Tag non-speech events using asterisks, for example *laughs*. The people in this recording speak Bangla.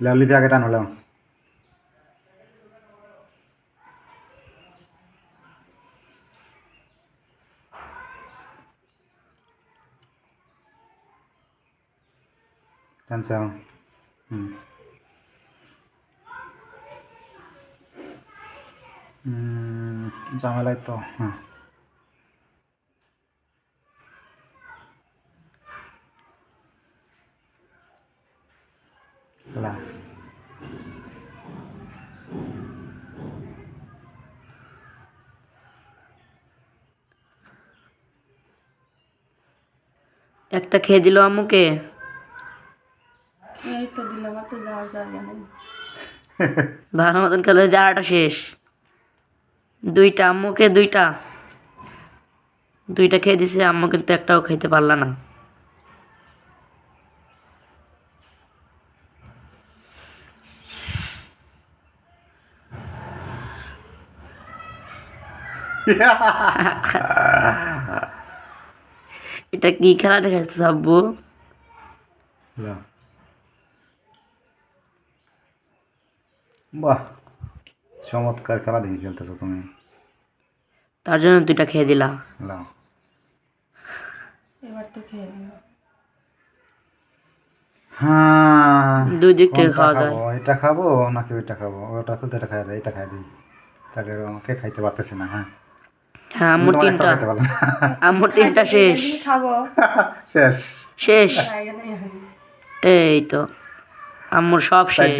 Lovely പാക്കറ്റാണല്ലോ Làm sao? Ừ. Ừ, sao. হ্যাঁ একটা খেয়ে দিল আম্মুকে? এই তো দিলাম তো যাওয়ার জায়গা নেই। ভালো মতন খেলে যারাটা শেষ। দুইটা আম্মুকে দুইটা। দুইটা খেয়ে দিছে আম্মু কিন্তু একটাও খাইতে পারলা না। এটা কি খেলা দেখাচ্ছে আব্বু লা বাহ চমৎকার খেলা দেখে খেলতেছো তুমি তার জন্য দুইটা খেয়ে দিলা এবার তো খেয়ে হ্যাঁ দুই দিক থেকে খাওয়া যায় খাব? এটা খাব নাকি ওইটা খাব ওটা খুলতে এটা খাই দেয় এটা খাই দিই তাহলে আমাকে খাইতে পারতেছি না হ্যাঁ হ্যাঁ *laughs* আম্মুর তিনটা। আম্মুর তিনটা শেষ। *laughs* শেষ। শেষ। এই তো আম্মুর সব শেষ।